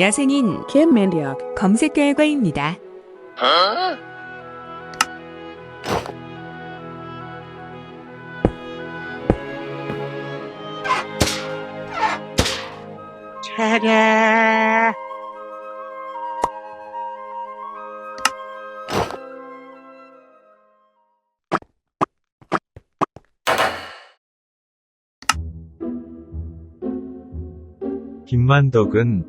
야생인 Mandiok. 검색 결과입니다. 차례. 김만덕은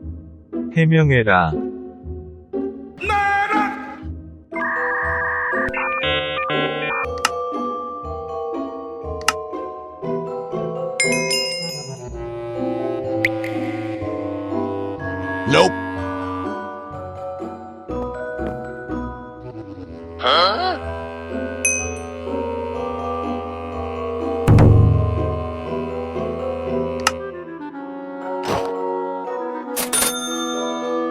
해명해라. Nope.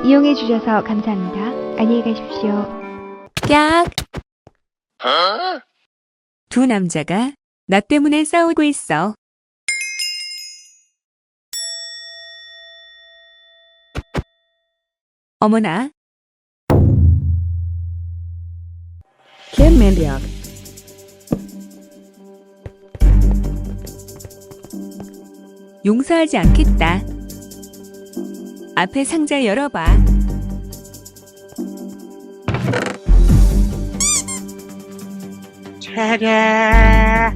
이용해 주셔서 감사합니다. 안녕히 가십시오. 깍! 두 남자가 나 때문에 싸우고 있어. 어머나, Kim Mandiok. 용서하지 않겠다. 앞에 상자 열어봐. 차례.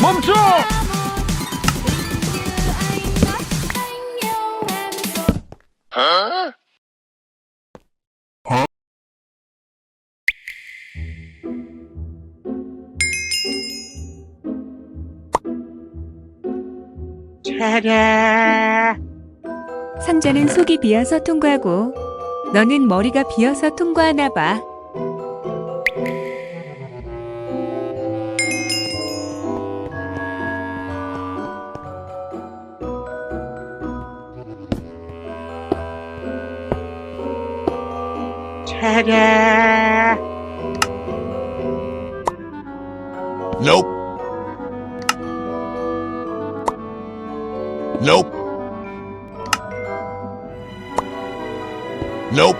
멈춰! 차례. 상자는 속이 비어서 통과하고 너는 머리가 비어서 통과하나 봐. 차례. Nope. Nope. Nope.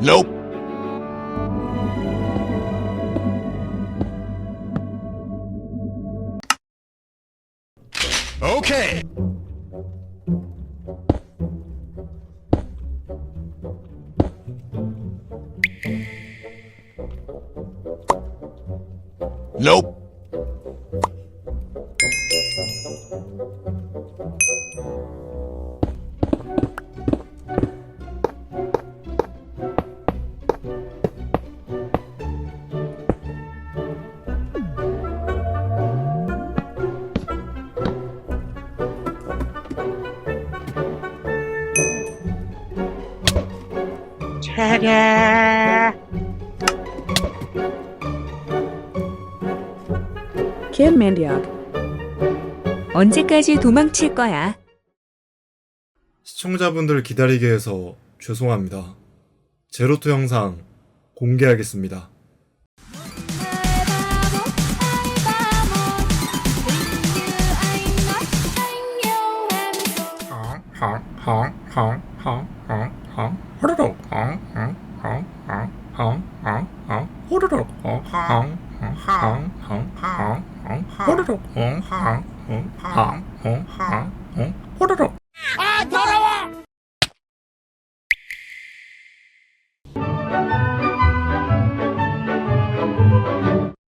Nope. Okay. Nope. 차례. Kim Mandiok. 언제까지 도망칠 거야? 시청자분들 기다리게 해서 죄송합니다. 제로투 영상 공개하겠습니다. 호르륵